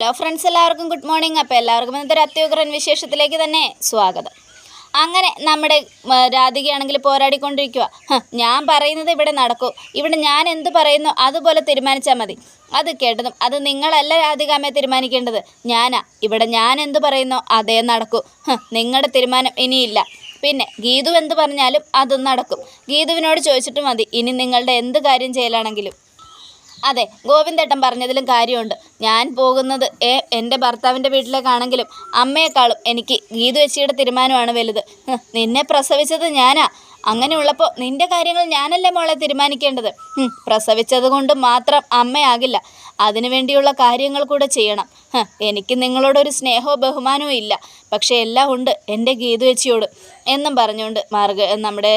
Hello friends എല്ലാവർക്കും good morning അപ്പോൾ എല്ലാവർക്കും ഇന്നത്തെ ഒരു അത്യുഗ്രൻ വിശേഷത്തിലേക്ക് തന്നെ സ്വാഗതം. അങ്ങനെ നമ്മുടെ രാധികയാണെങ്കിൽ പോരാടിക്കൊണ്ടിരിക്കുക ഞാൻ പറയുന്നത് ഇവിടെ നടക്കൂ. ഇവിടെ ഞാൻ എന്ത് പറയുന്നു അതുപോലെ തീരുമാനിച്ചാൽ മതി. അത് കേട്ടതും അത് നിങ്ങളല്ല രാധികാമ്മയെ തീരുമാനിക്കേണ്ടത്. ഞാനാ. ഇവിടെ ഞാൻ എന്ത് പറയുന്നു അതേ നടക്കൂ. നിങ്ങളുടെ തീരുമാനം ഇനിയില്ല. പിന്നെ ഗീതു എന്ത് പറഞ്ഞാലും അതും നടക്കും. ഗീതുവിനോട് ചോദിച്ചിട്ട് മതി ഇനി നിങ്ങളുടെ എന്ത് കാര്യം ചെയ്യലാണെങ്കിലും. അതെ ഗോവിന്ദേട്ടൻ പറഞ്ഞതിലും കാര്യമുണ്ട്. ഞാൻ പോകുന്നത് ഏ എന്റെ ഭർത്താവിന്റെ വീട്ടിലേക്കാണെങ്കിലും അമ്മയെക്കാളും എനിക്ക് ഗീതു വെച്ചിയുടെ തീരുമാനമാണ് വലുത്. നിന്നെ പ്രസവിച്ചത് ഞാനാ. അങ്ങനെയുള്ളപ്പോൾ നിന്റെ കാര്യങ്ങൾ ഞാനല്ലേ മോളെ തീരുമാനിക്കേണ്ടത്? പ്രസവിച്ചത് കൊണ്ട് മാത്രം അമ്മയാകില്ല. അതിനു വേണ്ടിയുള്ള കാര്യങ്ങൾ കൂടെ ചെയ്യണം. എനിക്ക് നിങ്ങളോടൊരു സ്നേഹവും ബഹുമാനവും ഇല്ല. പക്ഷേ എല്ലാം ഉണ്ട് എന്റെ ഗീതു ചേച്ചിയോട്. എന്നും പറഞ്ഞുകൊണ്ട് മാർഗ നമ്മുടെ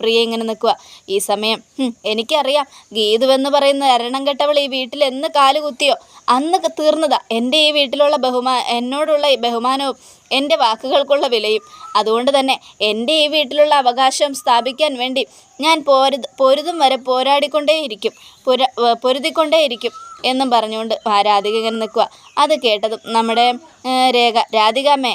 പ്രിയ ഇങ്ങനെ നിൽക്കുക. ഈ സമയം എനിക്കറിയാം. ഗീതു എന്ന് പറയുന്ന എരണം കെട്ടവൾ ഈ വീട്ടിൽ എന്ന് കാൽ കുത്തിയോ? അന്ന് തീർന്നതാ എന്റെ ഈ വീട്ടിലുള്ള ബഹുമാ എന്നോടുള്ള ബഹുമാനവും എന്റെ വാക്കുകൾക്കുള്ള വിലയും. അതുകൊണ്ട് തന്നെ എന്റെ ഈ വീട്ടിലുള്ള അവകാശം സ്ഥാപിക്കാൻ വേണ്ടി ഞാൻ പോരുത് പൊരുതും വരെ പോരാടിക്കൊണ്ടേയിരിക്കും പുര പൊരുതിക്കൊണ്ടേയിരിക്കും എന്നും പറഞ്ഞുകൊണ്ട് ആ രാധിക ഇങ്ങനെ നിൽക്കുക. അത് കേട്ടതും നമ്മുടെ രേഖ രാധികാമ്മേ.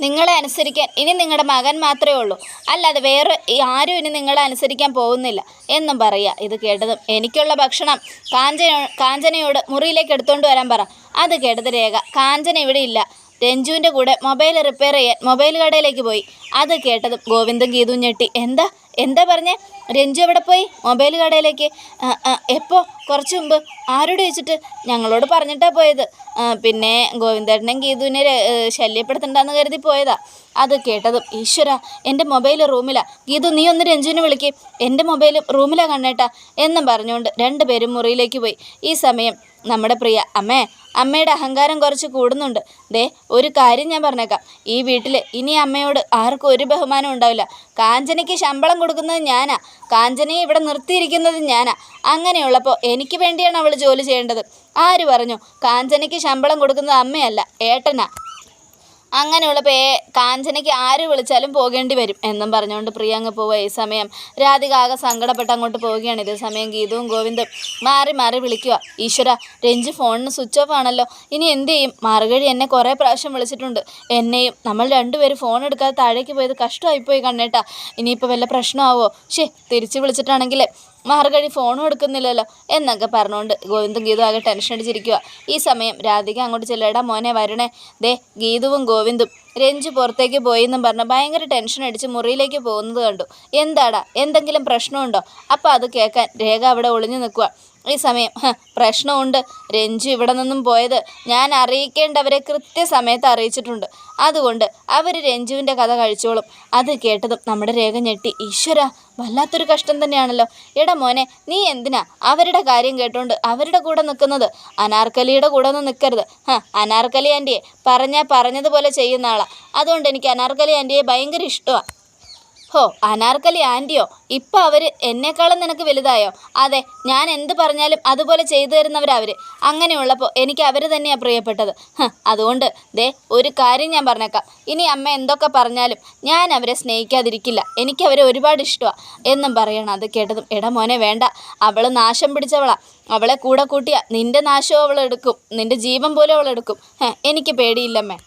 നിങ്ങളെ അനുസരിക്കാൻ ഇനി നിങ്ങളുടെ മകൻ മാത്രമേ ഉള്ളൂ. അല്ലാതെ വേറെ ആരും ഇനി നിങ്ങളെ അനുസരിക്കാൻ പോകുന്നില്ല എന്നും പറയുക ഇത് കേട്ടതും എനിക്കുള്ള ഭക്ഷണം കാഞ്ചന കാഞ്ചനയോട് മുറിയിലേക്ക് എടുത്തുകൊണ്ട് വരാൻ പറ. അത് കേട്ടത് രേഖ. കാഞ്ചന ഇവിടെ ഇല്ല. രഞ്ജുവിന്റെ കൂടെ മൊബൈൽ റിപ്പയർ ചെയ്യാൻ മൊബൈൽ കടയിലേക്ക് പോയി. അത് കേട്ടതും ഗോവിന്ദും ഗീതും ഞെട്ടി. എന്താ? എന്താ പറഞ്ഞേ? രഞ്ജു എവിടെ പോയി? മൊബൈൽ കടയിലേക്ക്. ആ, ആ, എപ്പോ? കുറച്ച് മുമ്പ്. ആരോട് ചോദിച്ചിട്ട്? ഞങ്ങളോട് പറഞ്ഞിട്ടാണ് പോയത്. പിന്നെ ഗോവിന്ദേട്ടനും ഗീതുവിനെ ശല്യപ്പെടുത്തണ്ടെന്ന് കരുതി പോയതാ. അത് കേട്ടതും ഈശ്വര എന്റെ മൊബൈൽ റൂമിലാണ് ഗീതു നീ ഒന്ന് രഞ്ജുവിനെ വിളിക്ക്. എന്റെ മൊബൈൽ റൂമിലാണ് കണ്ണേട്ടാ. എന്നും പറഞ്ഞുകൊണ്ട് രണ്ടുപേരും മുറിയിലേക്ക് പോയി. ഈ സമയം നമ്മുടെ പ്രിയ അമ്മേ അമ്മയുടെ അഹങ്കാരം കുറച്ച് കൂടുന്നുണ്ട്. ദേ ഒരു കാര്യം ഞാൻ പറഞ്ഞേക്കാം. ഈ വീട്ടിൽ ഇനി അമ്മയോട് ആർക്കും ഒരു ബഹുമാനം ഉണ്ടാവില്ല. കാഞ്ചനയ്ക്ക് ശമ്പളം കൊടുക്കുന്നത് ഞാനാ. കാഞ്ചനയെ ഇവിടെ നിർത്തിയിരിക്കുന്നത് ഞാനാ. അങ്ങനെയുള്ളപ്പോൾ എനിക്ക് വേണ്ടിയാണ് അവൾ ജോലി ചെയ്യേണ്ടത്. ആര് പറഞ്ഞു? കാഞ്ചനയ്ക്ക് ശമ്പളം കൊടുക്കുന്നത് അമ്മയല്ല ഏട്ടനാ. അങ്ങനെയുള്ളപ്പോൾ പേ കാഞ്ചനയ്ക്ക് ആര് വിളിച്ചാലും പോകേണ്ടി വരും എന്നും പറഞ്ഞുകൊണ്ട് പ്രിയ അങ്ങ് പോവുക ഈ സമയം രാധിക ആകെ സങ്കടപ്പെട്ട് അങ്ങോട്ട് പോവുകയാണ്. ഇതേ സമയം ഗീതവും ഗോവിന്ദും മാറി മാറി വിളിക്കുക ഈശ്വര രഞ്ജു ഫോണിന് സ്വിച്ച് ഓഫ് ആണല്ലോ. ഇനി എന്ത് ചെയ്യും? മാർഗഴി എന്നെ കുറേ പ്രാവശ്യം വിളിച്ചിട്ടുണ്ട്. എന്നെയും നമ്മൾ രണ്ടുപേരും ഫോൺ എടുക്കാതെ താഴേക്ക് പോയത് കഷ്ടമായിപ്പോയി കണ്ണേട്ടാ. ഇനിയിപ്പോൾ വല്ല പ്രശ്നമാവോ? ശേ തിരിച്ച് വിളിച്ചിട്ടാണെങ്കിൽ മാർഗഴി ഫോണും എടുക്കുന്നില്ലല്ലോ എന്നൊക്കെ പറഞ്ഞുകൊണ്ട് ഗോവിന്ദും ഗീതു ആകെ ടെൻഷൻ അടിച്ചിരിക്കുക ഈ സമയം രാധിക അങ്ങോട്ട് ചെല്ലടാ മോനെ വരണേ. ദേ ഗീതുവും ഗോവിന്ദും രഞ്ജു പുറത്തേക്ക് പോയി എന്നും പറഞ്ഞ് ഭയങ്കര ടെൻഷൻ അടിച്ച് മുറിയിലേക്ക് പോകുന്നത് കണ്ടു. എന്താടാ? എന്തെങ്കിലും പ്രശ്നമുണ്ടോ? അപ്പോൾ അത് കേൾക്കാൻ രേഖ അവിടെ ഒളിഞ്ഞു നിൽക്കുക ഈ സമയം "ഹ, പ്രശ്നമുണ്ട്. രഞ്ജു ഇവിടെ നിന്നും പോയത് ഞാൻ അറിയിക്കേണ്ടവരെ കൃത്യസമയത്ത് അറിയിച്ചിട്ടുണ്ട്. അതുകൊണ്ട് അവർ രഞ്ജുവിന്റെ കഥ കഴിച്ചോളും. അത് കേട്ടതും നമ്മുടെ രേഖ ഞെട്ടി. ഈശ്വര വല്ലാത്തൊരു കഷ്ടം തന്നെയാണല്ലോ. എടാ മോനെ നീ എന്തിനാ അവരുടെ കാര്യം കേട്ടോണ്ട് അവരുടെ കൂടെ നിൽക്കുന്നത്? അനാർക്കലിയുടെ കൂടെ ഒന്നും നിൽക്കരുത്. ഹ അനാർക്കലി ആന്റിയെ പറഞ്ഞാൽ പറഞ്ഞതുപോലെ ചെയ്യുന്ന ആളാ അതുകൊണ്ട് എനിക്ക് അനാർക്കലി ആന്റിയെ ഭയങ്കര ഇഷ്ടമാണ് ഹോ അനാർക്കലി ആന്റിയോ? ഇപ്പം അവർ എന്നെക്കാളും നിനക്ക് വലുതായോ? അതെ ഞാൻ എന്ത് പറഞ്ഞാലും അതുപോലെ ചെയ്തു തരുന്നവരവർ അങ്ങനെയുള്ളപ്പോൾ എനിക്ക് അവർ തന്നെയാണ് പ്രിയപ്പെട്ടത്. അതുകൊണ്ട് ദേ ഒരു കാര്യം ഞാൻ പറഞ്ഞേക്കാം. ഇനി അമ്മ എന്തൊക്കെ പറഞ്ഞാലും ഞാൻ അവരെ സ്നേഹിക്കാതിരിക്കില്ല. എനിക്ക് അവരെ ഒരുപാട് ഇഷ്ടമാണ് എന്നും പറയണം അത് കേട്ടതും എടാ മോനെ വേണ്ട. അവൾ നാശം പിടിച്ചവളാ. അവളെ കൂടെ കൂട്ടിയാൽ നിന്റെ നാശവും അവൾ എടുക്കും. നിന്റെ ജീവൻ പോലും ഹ്, എനിക്ക് പേടിയില്ലമ്മേ.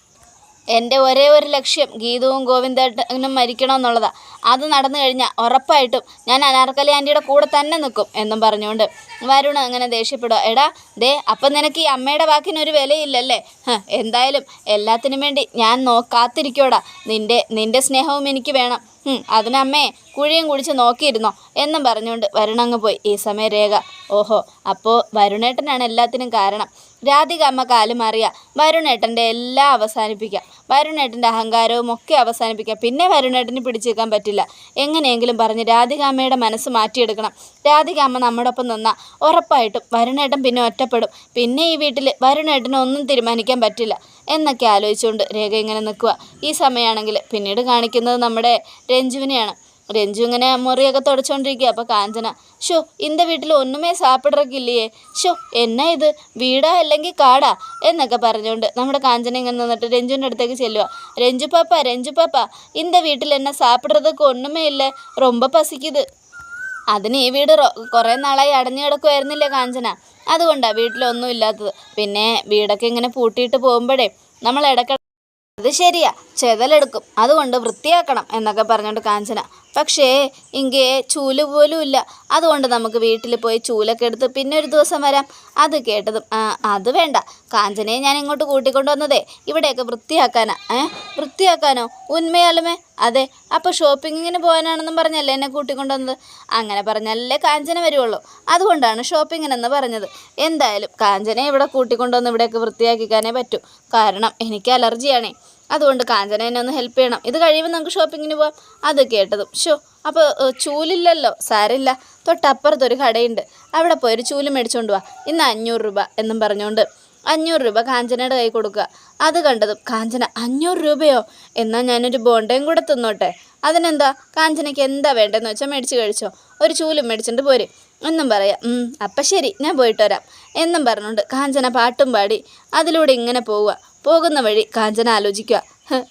എന്റെ ഒരേ ഒരു ലക്ഷ്യം ഗീതവും ഗോവിന്ദേട്ടനും മരിക്കണം എന്നുള്ളതാണ് അത് നടന്നു കഴിഞ്ഞാൽ ഉറപ്പായിട്ടും ഞാൻ അനാർക്കലി ആന്റിയുടെ കൂടെ തന്നെ നിൽക്കും എന്നും പറഞ്ഞുകൊണ്ട്. വരുൺ അങ്ങനെ ദേഷ്യപ്പെടുക എടാ ദേ അപ്പം നിനക്ക് ഈ അമ്മയുടെ വാക്കിനൊരു വിലയില്ലല്ലേ? എന്തായാലും എല്ലാത്തിനും വേണ്ടി ഞാൻ നോ കാത്തിരിക്കോടാ. നിന്റെ നിന്റെ സ്നേഹവും എനിക്ക് വേണം. അതിനമ്മേ കുഴിയും കുടിച്ച് നോക്കിയിരുന്നോ? എന്നും പറഞ്ഞുകൊണ്ട് വരുണങ്ങ് പോയി. ഈ സമയം രേഖ. ഓഹോ അപ്പോൾ വരുണേട്ടനാണ് എല്ലാത്തിനും കാരണം. രാധിക അമ്മ കാൽ മാറിയ വരുണേട്ടന്റെ എല്ലാം അവസാനിപ്പിക്കാം. വരുണേട്ടന്റെ അഹങ്കാരവും ഒക്കെ അവസാനിപ്പിക്കാം. പിന്നെ വരുണേട്ടന് പിടിച്ചേക്കാൻ പറ്റില്ല. എങ്ങനെയെങ്കിലും പറഞ്ഞ് രാധിക അമ്മയുടെ മനസ്സ് മാറ്റിയെടുക്കണം. രാധിക അമ്മ നമ്മുടെ ഒപ്പം നിന്നാൽ ഉറപ്പായിട്ടും വരുണേട്ടൻ പിന്നെ ഒറ്റപ്പെടും. പിന്നെ ഈ വീട്ടിൽ വരുണേട്ടന് ഒന്നും തീരുമാനിക്കാൻ പറ്റില്ല. എന്നൊക്കെ ആലോചിച്ചുകൊണ്ട് രേഖ ഇങ്ങനെ നിൽക്കുക ഈ സമയമാണെങ്കിൽ പിന്നീട് കാണിക്കുന്നത് നമ്മുടെ രഞ്ജുവിനെയാണ്. രഞ്ജു ഇങ്ങനെ മുറിയൊക്കെ തുടച്ചുകൊണ്ടിരിക്കുക അപ്പോൾ കാഞ്ചന ഷോ ഇന്റെ വീട്ടിൽ ഒന്നുമേ സാപ്പിടറക്കില്ലയേ ഷോ എന്നാ ഇത്? വീടാ അല്ലെങ്കിൽ കാടാ? എന്നൊക്കെ പറഞ്ഞുകൊണ്ട് നമ്മുടെ കാഞ്ചന ഇങ്ങനെ നിന്നിട്ട് രഞ്ജുവിന്റെ അടുത്തേക്ക് ചെല്ലുക രഞ്ജു പാപ്പ രഞ്ജു പാപ്പ ഇന്റെ വീട്ടിൽ എന്നെ സാപ്പിടറതൊക്കെ ഒന്നുമേ ഇല്ലേ. റൊമ്പ പസിക്കിത്. അതിന് ഈ വീട് കുറേ നാളായി അടഞ്ഞു കിടക്കുമായിരുന്നില്ലേ കാഞ്ചന? അതുകൊണ്ടാണ് വീട്ടിലൊന്നും ഇല്ലാത്തത്. പിന്നെ വീടൊക്കെ ഇങ്ങനെ പൂട്ടിയിട്ട് പോകുമ്പോഴേ നമ്മൾ ഇടയ്ക്കിട അത് ശരിയാ ചെതലെടുക്കും. അതുകൊണ്ട് വൃത്തിയാക്കണം എന്നൊക്കെ പറഞ്ഞുകൊണ്ട് കാഞ്ചന പക്ഷേ ഇங்கே ചൂൽ പോലും ഇല്ല. അതുകൊണ്ട് നമുക്ക് വീട്ടിൽ പോയി ചൂലൊക്കെ എടുത്ത് പിന്നെ ഒരു ദിവസം വരാം. അത് കേട്ടതും അത് വേണ്ട. കാഞ്ചനയെ ഞാൻ ഇങ്ങോട്ട് കൂട്ടിക്കൊണ്ടുവന്നതേ ഇവിടെയൊക്കെ വൃത്തിയാക്കാനാ ഏ? വൃത്തിയാക്കാനോ? ഉന്മയാലുമേ? അതെ അപ്പോൾ ഷോപ്പിങ്ങിന് പോകാനാണെന്നും പറഞ്ഞല്ലേ എന്നെ കൂട്ടിക്കൊണ്ടുവന്നത് അങ്ങനെ പറഞ്ഞാലല്ലേ കാഞ്ചന വരുവുള്ളൂ. അതുകൊണ്ടാണ് ഷോപ്പിങ്ങിനെന്ന് പറഞ്ഞത്. എന്തായാലും കാഞ്ചനയെ ഇവിടെ കൂട്ടിക്കൊണ്ടുവന്ന് ഇവിടെയൊക്കെ വൃത്തിയാക്കിക്കാനേ പറ്റൂ. കാരണം എനിക്ക് അലർജിയാണേ. അതുകൊണ്ട് കാഞ്ചന എന്നെ ഒന്ന് ഹെൽപ്പ് ചെയ്യണം. ഇത് കഴിയുമ്പോൾ നമുക്ക് ഷോപ്പിങ്ങിന് പോവാം. അത് കേട്ടതും. ഷോ അപ്പോൾ ചൂലില്ലല്ലോ? സാരില്ല തൊട്ടപ്പുറത്തൊരു കടയുണ്ട്. അവിടെ പോയി ഒരു ചൂൽ മേടിച്ചുകൊണ്ട് വാ. ഇന്ന് അഞ്ഞൂറ് രൂപ എന്നും പറഞ്ഞുകൊണ്ട് അഞ്ഞൂറ് രൂപ കാഞ്ചനയുടെ കൈ കൊടുക്കുക. അത് കണ്ടതും കാഞ്ചന അഞ്ഞൂറ് രൂപയോ? എന്നാൽ ഞാനൊരു ബോണ്ടയും കൂടെ തിന്നോട്ടെ. അതിനെന്താ? കാഞ്ചനയ്ക്ക് എന്താ വേണ്ടതെന്ന് വെച്ചാൽ മേടിച്ച് കഴിച്ചോ. ഒരു ചൂലും മേടിച്ചിട്ട് പോര്. എന്നും പറയാം. "ഉം, അപ്പം ശരി ഞാൻ പോയിട്ട് വരാം. എന്നും പറഞ്ഞുകൊണ്ട് കാഞ്ചന പാട്ടും പാടി അതിലൂടെ ഇങ്ങനെ പോവുക. പോകുന്ന വഴി. കാഞ്ചന ആലോചിക്കുക.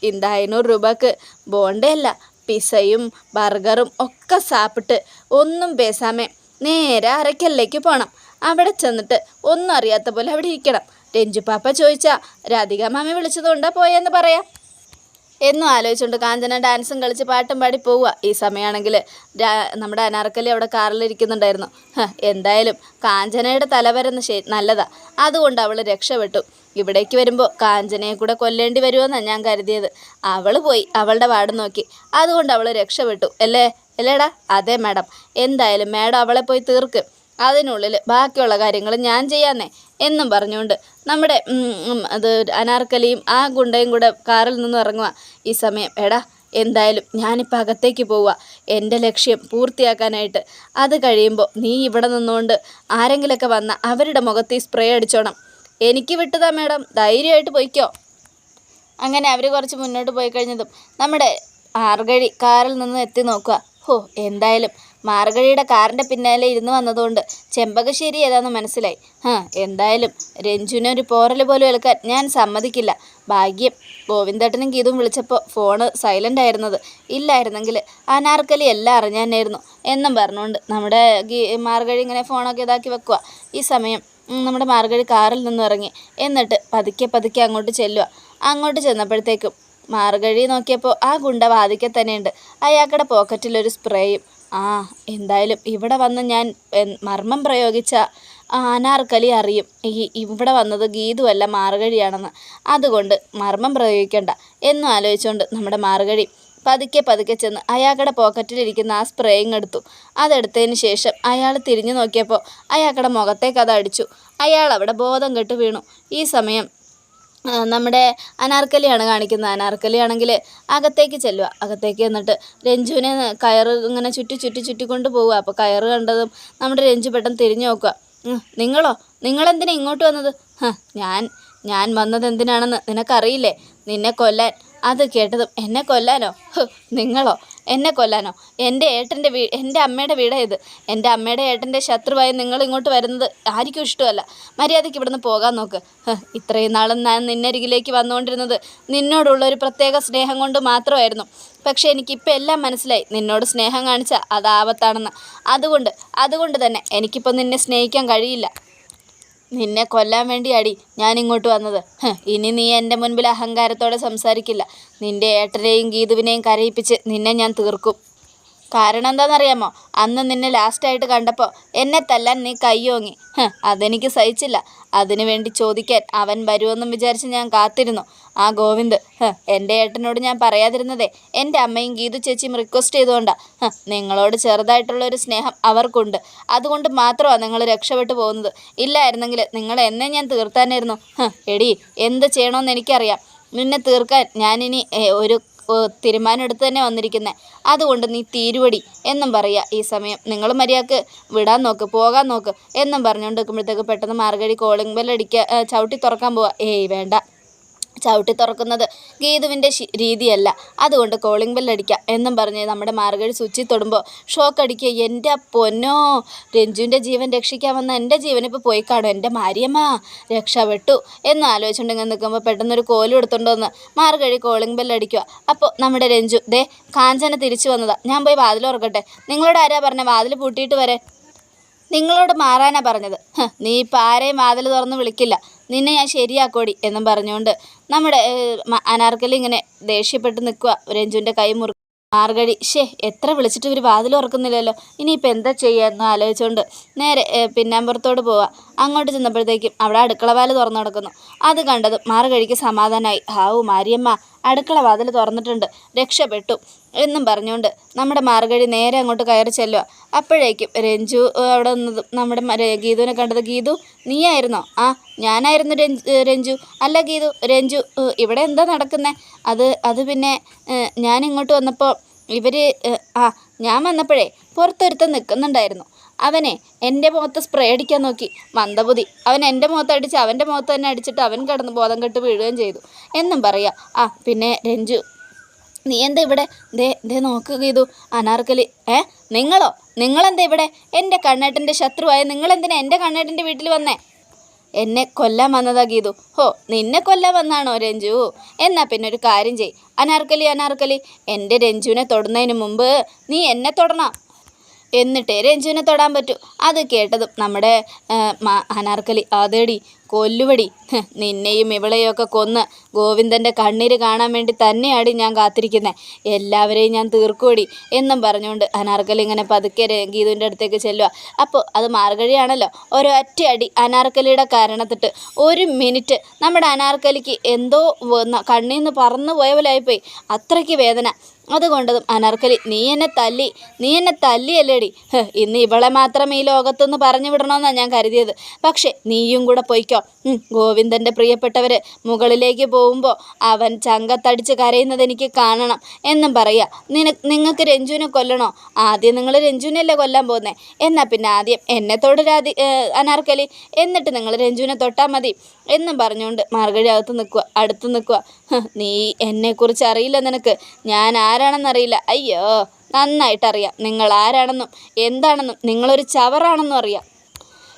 ഇന്ത അയനൂറ് രൂപക്ക് ബോണ്ടയല്ല. പിസയും ബർഗറും ഒക്കെ സാപ്പിട്ട് ഒന്നും പേസാമേ. നേരെ അരക്കല്ലേക്ക് പോകണം അവിടെ ചെന്നിട്ട് ഒന്നും അറിയാത്ത പോലെ അവിടെ ഇരിക്കണം. രഞ്ജുപ്പാപ്പ ചോദിച്ചാൽ രാധിക മാമി വിളിച്ചതുകൊണ്ടാ പോയെന്ന് പറയാം? എന്നും ആലോചിച്ചുകൊണ്ട് കാഞ്ചന ഡാൻസും കളിച്ച് പാട്ടും പാടി പോവുക. ഈ സമയമാണെങ്കിൽ നമ്മുടെ അനാർക്കലി അവിടെ കാറിലിരിക്കുന്നുണ്ടായിരുന്നു. എന്തായാലും കാഞ്ചനയുടെ തലവരുന്ന ശരി നല്ലതാ. അതുകൊണ്ട് അവൾ രക്ഷപ്പെട്ടു. ഇവിടേക്ക് വരുമ്പോൾ കാഞ്ചനയെ കൂടെ കൊല്ലേണ്ടി വരുമെന്നാണ് ഞാൻ കരുതിയത്. അവൾ പോയി അവളുടെ വാട് നോക്കി. അതുകൊണ്ട് അവൾ രക്ഷപ്പെട്ടു. അല്ലേ? അല്ലേടാ? അതെ മാഡം. എന്തായാലും മാഡം അവളെ പോയി തീർക്ക്. അതിനുള്ളിൽ ബാക്കിയുള്ള കാര്യങ്ങൾ ഞാൻ ചെയ്യാന്നേ എന്നും പറഞ്ഞുകൊണ്ട് നമ്മുടെ അത് അനാർക്കലിയും ആ ഗുണ്ടയും കൂടെ കാറിൽ നിന്ന് ഇറങ്ങുക ഈ സമയം എടാ എന്തായാലും ഞാനിപ്പോൾ അകത്തേക്ക് പോവുക എന്റെ ലക്ഷ്യം പൂർത്തിയാക്കാനായിട്ട്. അത് കഴിയുമ്പോൾ നീ ഇവിടെ നിന്നുകൊണ്ട് ആരെങ്കിലുമൊക്കെ വന്ന അവരുടെ മുഖത്ത് ഈ സ്പ്രേ അടിച്ചോണം. എനിക്ക് വിട്ടതാ മേഡം. ധൈര്യമായിട്ട് പൊയ്ക്കോ. അങ്ങനെ അവർ കുറച്ച് മുന്നോട്ട് പോയി കഴിഞ്ഞതും നമ്മുടെ മാർഗഴി കാറിൽ നിന്ന് എത്തി നോക്കുക. ഹോ എന്തായാലും മാർഗഴിയുടെ കാറിന്റെ പിന്നാലെ ഇരുന്ന് വന്നതുകൊണ്ട് ചെമ്പകശ്ശേരി ഏതാണെന്ന് മനസ്സിലായി. ഹാ എന്തായാലും രഞ്ജുവിനെ ഒരു പോറൽ പോലും ഏൽക്കാൻ ഞാൻ സമ്മതിക്കില്ല. ഭാഗ്യം ഗോവിന്ദേട്ടനും ഗീതും വിളിച്ചപ്പോൾ ഫോണ് സൈലന്റ് ആയിരുന്നത്. ഇല്ലായിരുന്നെങ്കിൽ അനാർക്കലി എല്ലാം അറിഞ്ഞാനായിരുന്നു. എന്നും പറഞ്ഞുകൊണ്ട് നമ്മുടെ ഗീ മാർഗഴി ഇങ്ങനെ ഫോണൊക്കെ ഇതാക്കി വെക്കുക ഈ സമയം നമ്മുടെ മാർഗഴി കാറിൽ നിന്നും ഇറങ്ങി എന്നിട്ട് പതുക്കെ പതുക്കെ അങ്ങോട്ട് ചെല്ലുക അങ്ങോട്ട് ചെന്നപ്പോഴത്തേക്കും മാർഗഴി നോക്കിയപ്പോൾ ആ ഗുണ്ട വാതിക്കെ തന്നെയുണ്ട്. അയാളുടെ പോക്കറ്റിലൊരു സ്പ്രേയും ആ എന്തായാലും ഇവിടെ വന്ന് ഞാൻ മർമ്മം പ്രയോഗിച്ച അനാർക്കലി അറിയും. ഈ ഇവിടെ വന്നത് ഗീതുവല്ല മാർഗഴിയാണെന്ന്. അതുകൊണ്ട് മർമ്മം പ്രയോഗിക്കേണ്ട. എന്നും ആലോചിച്ചുകൊണ്ട് നമ്മുടെ മാർഗഴി പതുക്കെ പതുക്കെ ചെന്ന് അയാളുടെ പോക്കറ്റിലിരിക്കുന്ന ആ സ്പ്രേയിങ് എടുത്തു. അതെടുത്തതിന് ശേഷം അയാൾ തിരിഞ്ഞു നോക്കിയപ്പോൾ അയാളുടെ മുഖത്തേക്ക് അത് അടിച്ചു. അയാൾ അവിടെ ബോധം കെട്ട് വീണു. ഈ സമയം നമ്മുടെ അനാർക്കലിയാണ് കാണിക്കുന്നത്. അനാർക്കലി ആണെങ്കിൽ അകത്തേക്ക് ചെല്ലുക. അകത്തേക്ക് എന്നിട്ട് രഞ്ജുവിനെ കയറ് ഇങ്ങനെ ചുറ്റി ചുറ്റി ചുറ്റിക്കൊണ്ട് പോവുക. അപ്പോൾ കയറ് കണ്ടതും നമ്മുടെ രഞ്ജു പെട്ടെന്ന് തിരിഞ്ഞു നോക്കുക. നിങ്ങളോ? നിങ്ങളെന്തിനാ ഇങ്ങോട്ട് വന്നത്? ഞാൻ ഞാൻ വന്നത് എന്തിനാണെന്ന് നിനക്കറിയില്ലേ? നിന്നെ കൊല്ലാൻ അത് കേട്ടതും എന്നെ കൊല്ലാനോ? നിങ്ങളോ? എന്നെ കൊല്ലാനോ? എന്റെ ഏട്ടന്റെ വീ എന്റെ അമ്മയുടെ വീടാ ഇത്. എന്റെ അമ്മയുടെ ഏട്ടന്റെ ശത്രുവായി നിങ്ങൾ ഇങ്ങോട്ട് വരുന്നത് ആർക്കും ഇഷ്ടമല്ല. മര്യാദയ്ക്ക് ഇവിടുന്ന് പോകാൻ നോക്ക്. ഇത്രയും നാളും ഞാൻ നിന്നരികിലേക്ക് വന്നുകൊണ്ടിരുന്നത് നിന്നോടുള്ള ഒരു പ്രത്യേക സ്നേഹം കൊണ്ട് മാത്രമായിരുന്നു. പക്ഷേ എനിക്കിപ്പോൾ എല്ലാം മനസ്സിലായി. നിന്നോട് സ്നേഹം കാണിച്ചാൽ അത് ആപത്താണെന്ന് അതുകൊണ്ട് അതുകൊണ്ട് തന്നെ എനിക്കിപ്പോൾ നിന്നെ സ്നേഹിക്കാൻ കഴിയില്ല. നിന്നെ കൊല്ലാൻ വേണ്ടിയാടി ഞാൻ ഇങ്ങോട്ട് വന്നത്. ഇനി നീ എന്റെ മുൻപിൽ അഹങ്കാരത്തോടെ സംസാരിക്കില്ല. നിന്റെ ഏട്ടനെയും ഗീതുവിനെയും കരയിപ്പിച്ച് നിന്നെ ഞാൻ തീർക്കും. കാരണം എന്താണെന്നറിയാമോ അന്ന് നിന്നെ ലാസ്റ്റായിട്ട് കണ്ടപ്പോൾ എന്നെ തല്ലാൻ നീ കയ്യോങ്ങി. അതെനിക്ക് സഹിച്ചില്ല. അതിനു വേണ്ടി ചോദിക്കാൻ അവൻ വരുമെന്നും വിചാരിച്ച് ഞാൻ കാത്തിരുന്നു. ആ ഗോവിന്ദ് എന്റെ ഏട്ടനോട് ഞാൻ പറയാതിരുന്നതേ എന്റെ അമ്മയും ഗീതു ചേച്ചിയും റിക്വസ്റ്റ് ചെയ്തുകൊണ്ടാണ് നിങ്ങളോട് ചെറുതായിട്ടുള്ള ഒരു സ്നേഹം അവർക്കുണ്ട്. അതുകൊണ്ട് മാത്രമാണ് നിങ്ങൾ രക്ഷപ്പെട്ടു പോകുന്നത്. ഇല്ലായിരുന്നെങ്കിൽ നിങ്ങൾ എന്നെ ഞാൻ തീർത്താനായിരുന്നു. എടി എന്ത് ചെയ്യണമെന്ന് എനിക്കറിയാം. നിന്നെ തീർക്കാൻ ഞാനിനി ഒരു ഓ, തീരുമാനം എടുത്ത് തന്നെ വന്നിരിക്കുന്നത് അതുകൊണ്ട് നീ തീരുവടി എന്നും പറയുക ഈ സമയം. നിങ്ങൾ മര്യാദയ്ക്ക് വിടാൻ നോക്ക് പോകാൻ നോക്ക് എന്നും പറഞ്ഞുകൊണ്ട് നിൽക്കുമ്പോഴത്തേക്ക് പെട്ടെന്ന് മാർഗഴി കോളിംഗ് ബെല്ലടിക്കുക ചവിട്ടി തുറക്കാൻ പോവുക. ഏയ് വേണ്ട. ചവിട്ടി തുറക്കുന്നത് ഗീതുവിന്റെ രീതിയല്ല. അതുകൊണ്ട് കോളിംഗ് ബെല്ലടിക്കുക എന്നും പറഞ്ഞ് നമ്മുടെ മാർഗഴി സ്വിച്ചിൽ തൊടുമ്പോൾ ഷോക്ക് അടിക്കുക. എന്റെ പൊന്നോ രഞ്ജുവിന്റെ ജീവൻ രക്ഷിക്കാൻ വന്ന എന്റെ ജീവൻ ഇപ്പോൾ പോയി കാണും. എന്റെ മാരിയമ്മ രക്ഷപ്പെട്ടു എന്ന് ആലോചിച്ചുണ്ടെങ്കിൽ നിൽക്കുമ്പോൾ പെട്ടെന്നൊരു കോലും എടുത്തുണ്ടോന്ന് മാർഗഴി കോളിംഗ് ബെല്ലടിക്കുക അപ്പോൾ നമ്മുടെ രഞ്ജു ദേ കാഞ്ചന തിരിച്ചു വന്നതാ. ഞാൻ പോയി വാതിൽ ഉറക്കട്ടെ നിങ്ങളോട് ആരാ പറഞ്ഞ? വാതിൽ പൂട്ടിയിട്ട് വരെ. നിങ്ങളോട് മാറാനാ പറഞ്ഞത്. നീ ഇപ്പം ആരെയും വാതിൽ തുറന്ന് വിളിക്കില്ല. നിന്നെ ഞാൻ ശരിയാക്കോടി എന്നും പറഞ്ഞുകൊണ്ട് നമ്മുടെ അനാർക്കലി ഇങ്ങനെ ദേഷ്യപ്പെട്ട് നിൽക്കുക. രഞ്ജുവിന്റെ കൈ മുറി മാർഗഴി ഷേ എത്ര വിളിച്ചിട്ട് ഇവർ വാതിൽ ഉറക്കുന്നില്ലല്ലോ ഇനിയിപ്പോൾ എന്താ ചെയ്യുക എന്ന് ആലോചിച്ചുകൊണ്ട് നേരെ പിന്നാമ്പുറത്തോട് പോവാം അങ്ങോട്ട് ചെന്നപ്പോഴത്തേക്കും അവിടെ അടുക്കള വാൽ തുറന്നു കിടക്കുന്നു അത് കണ്ടത് മാർഗഴിക്ക് സമാധാനമായി ഹാവു മാരിയമ്മ അടുക്കള വാതിൽ തുറന്നിട്ടുണ്ട്. രക്ഷപ്പെട്ടു എന്നും പറഞ്ഞുകൊണ്ട് നമ്മുടെ മാർഗഴി നേരെ അങ്ങോട്ട് കയറി ചെല്ലുക. അപ്പോഴേക്കും രഞ്ജു അവിടെ നിന്നതും നമ്മുടെ ഗീതുവിനെ കണ്ടത് ഗീതു നീയായിരുന്നോ? ആ ഞാനായിരുന്നു രഞ്ജു. അല്ല ഗീതു രഞ്ജു ഇവിടെ എന്താ നടക്കുന്നത് അത് അത് പിന്നെ ഞാൻ ഇങ്ങോട്ട് വന്നപ്പോൾ ഇവർ ആ ഞാൻ വന്നപ്പോഴേ പുറത്തൊരുത്തൻ നിൽക്കുന്നുണ്ടായിരുന്നു അവനെ എന്റെ മുഖത്ത് സ്പ്രേ അടിക്കാൻ നോക്കി. മന്ദബുദ്ധി. അവൻ എന്റെ മുഖത്ത് അടിച്ച് അവന്റെ മുഖത്ത് തന്നെ അടിച്ചിട്ട് അവൻ കിടന്ന് ബോധം കെട്ട് വീഴുകയും ചെയ്തു. എന്നും പറയാം. ആ പിന്നെ രഞ്ജു. നീ എന്താ ഇവിടെ? ദേ ദേ നോക്കുക ചെയ്തു അനാർക്കലി. ഏ നിങ്ങളോ? നിങ്ങളെന്താ ഇവിടെ? എന്റെ കണ്ണേട്ടന്റെ ശത്രുവായ നിങ്ങളെന്തിനാ എന്റെ കണ്ണേട്ടന്റെ വീട്ടിൽ വന്നേ? എന്നെ കൊല്ലാൻ വന്നതാ ഗീതു. ഹോ നിന്നെ കൊല്ലാൻ വന്നാണോ രഞ്ജു? എന്നാ പിന്നെ ഒരു കാര്യം ചെയ്. അനാർക്കലി അനാർക്കലി. എന്റെ രഞ്ജുവിനെ തൊടുന്നതിന് മുമ്പ് നീ എന്നെ തൊടണം. എന്നിട്ടേ രഞ്ജുവിനെ തൊടാൻ പറ്റൂ. അത് കേട്ടതും നമ്മുടെ അനാർക്കലി അതേടി കൊല്ലുവടി നിന്നെയും ഇവളെയും ഒക്കെ കൊന്ന് ഗോവിന്ദന്റെ കണ്ണീര് കാണാൻ വേണ്ടി തന്നെയാടി ഞാൻ കാത്തിരിക്കുന്നത് എല്ലാവരെയും ഞാൻ തീർക്കുവടി എന്നും പറഞ്ഞുകൊണ്ട് അനാർക്കലി ഇങ്ങനെ പതുക്കെ ഗീതുവിന്റെ അടുത്തേക്ക് ചെല്ലുക അപ്പോൾ അത് മാർഗഴിയാണല്ലോ. ഒരൊറ്റ അടി അനാർക്കലിയുടെ കാരണത്തിട്ട് ഒരു മിനിറ്റ് നമ്മുടെ അനാർക്കലിക്ക് എന്തോ കണ്ണീന്ന് പറന്നു പോയ പോലെ ആയിപ്പോയി. അത്രയ്ക്ക് വേദന. അതുകൊണ്ടതും അനർക്കലി നീ എന്നെ തല്ലി നീ എന്നെ തല്ലിയല്ലേടി. ഇന്ന് ഇവളെ മാത്രം ഈ ലോകത്തുനിന്ന് പറഞ്ഞു വിടണമെന്നാണ് ഞാൻ കരുതിയത്. പക്ഷേ നീയും കൂടെ പൊയ്ക്കോ. ഗോവിന്ദന്റെ പ്രിയപ്പെട്ടവർ മുകളിലേക്ക് പോകുമ്പോൾ അവൻ ചങ്കത്തടിച്ച് കരയുന്നത് എനിക്ക് കാണണം എന്നും പറയുക നിന നിങ്ങൾക്ക് രഞ്ജുവിനെ കൊല്ലണോ? ആദ്യം നിങ്ങൾ രഞ്ജുവിനല്ലേ കൊല്ലാൻ പോകുന്നത് എന്നാൽ പിന്നെ ആദ്യം എന്നെ തൊടരാതി അനാർക്കലി. എന്നിട്ട് നിങ്ങൾ രഞ്ജുവിനെ തൊട്ടാൽ മതി എന്നും പറഞ്ഞുകൊണ്ട് മാർഗഴി അകത്ത് നിൽക്കുക അടുത്ത് നിൽക്കുക നീ എന്നെക്കുറിച്ച് അറിയില്ല നിനക്ക്. ഞാൻ ആരാണെന്നറിയില്ല. അയ്യോ നന്നായിട്ടറിയാം. നിങ്ങൾ ആരാണെന്നും എന്താണെന്നും നിങ്ങളൊരു ചവറാണെന്നും അറിയാം.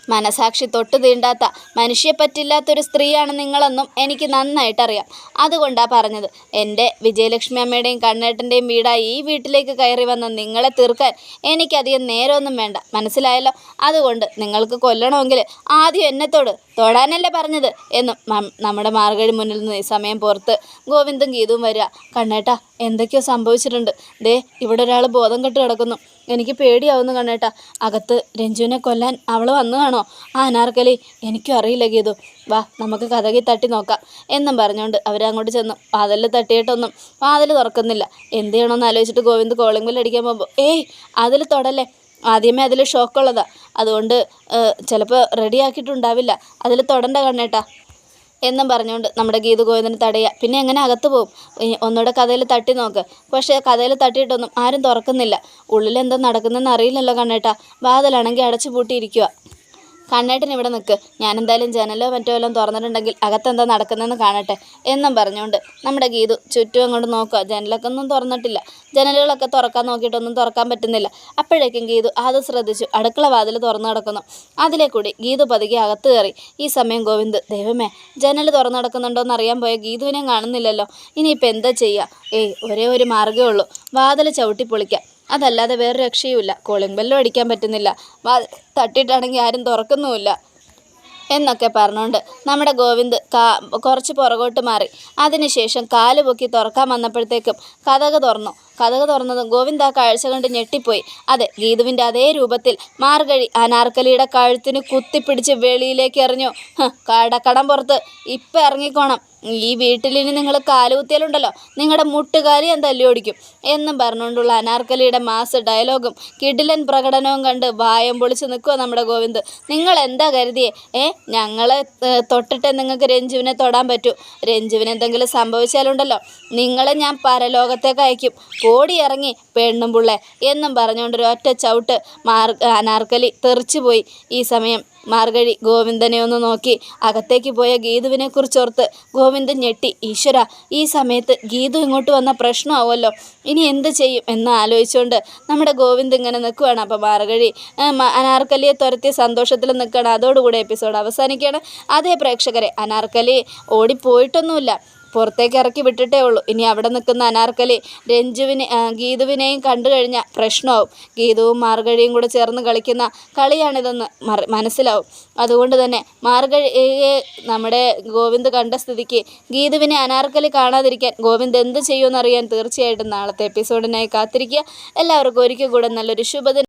മനസാക്ഷി തൊട്ട് തീണ്ടാത്ത മനുഷ്യ പറ്റില്ലാത്തൊരു സ്ത്രീയാണ് നിങ്ങളെന്നും എനിക്ക് നന്നായിട്ടറിയാം. അതുകൊണ്ടാണ് പറഞ്ഞത്. എന്റെ വിജയലക്ഷ്മി അമ്മയുടെയും കണ്ണേട്ടന്റെയും വീടായി ഈ വീട്ടിലേക്ക് കയറി വന്ന നിങ്ങളെ തീർക്കാൻ എനിക്കധികം നേരമൊന്നും വേണ്ട. മനസ്സിലായല്ലോ? അതുകൊണ്ട് നിങ്ങൾക്ക് കൊല്ലണമെങ്കിൽ ആദ്യം എന്നെത്തോട് തൊടാനല്ലേ പറഞ്ഞത്? എന്നും നമ്മുടെ മാർഗഴി മുന്നിൽ നിന്ന് ഈ സമയം പുറത്ത് ഗോവിന്ദും ഗീതവും വരിക. കണ്ണേട്ടാ എന്തൊക്കെയോ സംഭവിച്ചിട്ടുണ്ട്. ദേ ഇവിടെ ഒരാൾ ബോധം കെട്ട് കിടക്കുന്നു. എനിക്ക് പേടിയാവുന്നു കണ്ണേട്ടാ. അകത്ത് രഞ്ജുവിനെ കൊല്ലാൻ അവൾ വന്നു കാണോ ആ അനാർക്കലി എനിക്കും അറിയില്ല ഗീതു. വാ നമുക്ക് കഥകി തട്ടി നോക്കാം. എന്നും പറഞ്ഞുകൊണ്ട് അവരങ്ങോട്ട് ചെന്നു. വാതിൽ തട്ടിയിട്ടൊന്നും വാതിൽ തുറക്കുന്നില്ല. എന്ത് ചെയ്യണമെന്ന് ആലോചിച്ചിട്ട് ഗോവിന്ദ് കോളിംഗ് ബെൽ അടിക്കാൻ പോകുമ്പോൾ ഏയ് അതിൽ തൊടല്ലേ? ആദ്യമേ അതിൽ ഷോക്കുള്ളതാണ് അതുകൊണ്ട് ചിലപ്പോൾ റെഡിയാക്കിയിട്ടുണ്ടാവില്ല അതിൽ തൊടണ്ട കണ്ണേട്ടാ. എന്നും പറഞ്ഞുകൊണ്ട് നമ്മുടെ ഗീതു ഗോവിന്ദനെ തടയുക. പിന്നെ എങ്ങനെ അകത്ത് പോകും? ഒന്നുകൂടെ കഥയിൽ തട്ടി നോക്ക്. പക്ഷേ കഥയിൽ തട്ടിയിട്ടൊന്നും ആരും തുറക്കുന്നില്ല. ഉള്ളിൽ എന്താ നടക്കുന്നതെന്ന് അറിയില്ലല്ലോ കണ്ണേട്ടാ. വാതിലാണെങ്കിൽ അടച്ചു പൂട്ടിയിരിക്കുക കണ്ണേട്ടൻ ഇവിടെ നിൽക്ക് ഞാനെന്തായാലും ജനലോ മറ്റോ എല്ലാം തുറന്നിട്ടുണ്ടെങ്കിൽ അകത്തെന്താ നടക്കുന്നതെന്ന് കാണട്ടെ എന്നും പറഞ്ഞുകൊണ്ട് നമ്മുടെ ഗീതു ചുറ്റും അങ്ങോട്ട് നോക്കുക. ജനലൊക്കെ ഒന്നും തുറന്നിട്ടില്ല. ജനലുകളൊക്കെ തുറക്കാൻ നോക്കിയിട്ടൊന്നും തുറക്കാൻ പറ്റുന്നില്ല. അപ്പോഴേക്കും ഗീതു അത് ശ്രദ്ധിച്ചു. അടുക്കള വാതിൽ തുറന്നു കിടക്കുന്നു അതിലെ കൂടി ഗീതു പതുകെ അകത്ത് കയറി. ഈ സമയം ഗോവിന്ദ് ദൈവമേ ജനൽ തുറന്നു കിടക്കുന്നുണ്ടോ എന്ന് അറിയാൻ പോയ ഗീതുവിനെ കാണുന്നില്ലല്ലോ. ഇനിയിപ്പോൾ എന്താ ചെയ്യുക ഏയ് ഒരേ ഒരു മാർഗമേ ഉള്ളൂ. വാതിൽ ചവിട്ടി പൊളിക്കാം. അതല്ലാതെ വേറെ രക്ഷയുമില്ല. കോളിംഗ് ബെല്ലും അടിക്കാൻ പറ്റുന്നില്ല. തട്ടിയിട്ടാണെങ്കിൽ ആരും തുറക്കുന്നുമില്ല. എന്നൊക്കെ പറഞ്ഞുകൊണ്ട് നമ്മുടെ ഗോവിന്ദ് കാ കുറച്ച് പുറകോട്ട് മാറി. അതിനുശേഷം കാൽ പൊക്കി തുറക്കാൻ വന്നപ്പോഴത്തേക്കും കഥക് തുറന്നു. കഥക് തുറന്നതും ഗോവിന്ദ കാഴ്ച കണ്ട് ഞെട്ടിപ്പോയി. അതെ ഗീതുവിന്റെ അതേ രൂപത്തിൽ മാർഗഴി അനാർക്കലിയുടെ കഴുത്തിന് കുത്തിപ്പിടിച്ച് വെളിയിലേക്ക് എറിഞ്ഞു. കടക്കടം പുറത്ത്. ഇപ്പം ഇറങ്ങിക്കോണം. ഈ വീട്ടിലിനി നിങ്ങൾ കാലുകുത്തിയാലുണ്ടല്ലോ. നിങ്ങളുടെ മുട്ടുകാലി ഞാൻ തല്ലി ഓടിക്കും? എന്നും പറഞ്ഞുകൊണ്ടുള്ള അനാർക്കലിയുടെ മാസ് ഡയലോഗും കിടിലൻ പ്രകടനവും കണ്ട് വായം പൊളിച്ച് നിൽക്കുക നമ്മുടെ ഗോവിന്ദ്. നിങ്ങൾ എന്താ കരുതിയേ? ഏ ഞങ്ങളെ തൊട്ടിട്ട് നിങ്ങൾക്ക് രഞ്ജുവിനെ തൊടാൻ പറ്റൂ. രഞ്ജുവിന് എന്തെങ്കിലും സംഭവിച്ചാലുണ്ടല്ലോ. നിങ്ങളെ ഞാൻ പരലോകത്തേക്ക് അയക്കും. ഓടി ഇറങ്ങി പെണ്ണും പുള്ളെ എന്നും പറഞ്ഞുകൊണ്ട് ഒരു ഒറ്റ ചവിട്ട് മാർ അനാർക്കലി തെറിച്ചു പോയി. ഈ സമയം മാർഗഴി ഗോവിന്ദനെ ഒന്ന് നോക്കി. അകത്തേക്ക് പോയ ഗീതുവിനെ കുറിച്ചോർത്ത് ഗോവിന്ദൻ ഞെട്ടി. ഈശ്വര ഈ സമയത്ത് ഗീതു ഇങ്ങോട്ട് വന്ന പ്രശ്നമാവുമല്ലോ. ഇനി എന്ത് ചെയ്യും എന്ന് ആലോചിച്ചുകൊണ്ട് നമ്മുടെ ഗോവിന്ദ് ഇങ്ങനെ നിൽക്കുകയാണ് അപ്പോൾ മാർഗഴി അനാർക്കലിയെ തുരത്തിയ സന്തോഷത്തിൽ നിൽക്കുകയാണ്. അതോടുകൂടി എപ്പിസോഡ് അവസാനിക്കുകയാണ്. അതേ പ്രേക്ഷകരെ അനാർക്കലി ഓടിപ്പോയിട്ടൊന്നുമില്ല. പുറത്തേക്ക് ഇറക്കി വിട്ടിട്ടേ ഉള്ളൂ. ഇനി അവിടെ നിൽക്കുന്ന അനാർക്കലി രഞ്ജുവിനെ ഗീതുവിനെയും കണ്ടു കഴിഞ്ഞാൽ പ്രശ്നമാവും. ഗീതുവും മാർഗഴിയും കൂടെ ചേർന്ന് കളിക്കുന്ന കളിയാണിതെന്ന് മനസ്സിലാവും. അതുകൊണ്ട് തന്നെ മാർഗഴിയെ നമ്മുടെ ഗോവിന്ദ് കണ്ട സ്ഥിതിക്ക് ഗീതുവിനെ അനാർക്കലി കാണാതിരിക്കാൻ ഗോവിന്ദ് എന്ത് ചെയ്യുമെന്നറിയാൻ തീർച്ചയായിട്ടും നാളത്തെ എപ്പിസോഡിനായി കാത്തിരിക്കുക. എല്ലാവർക്കും ഒരിക്കൽ കൂടെ നല്ലൊരു ശുഭദിനം.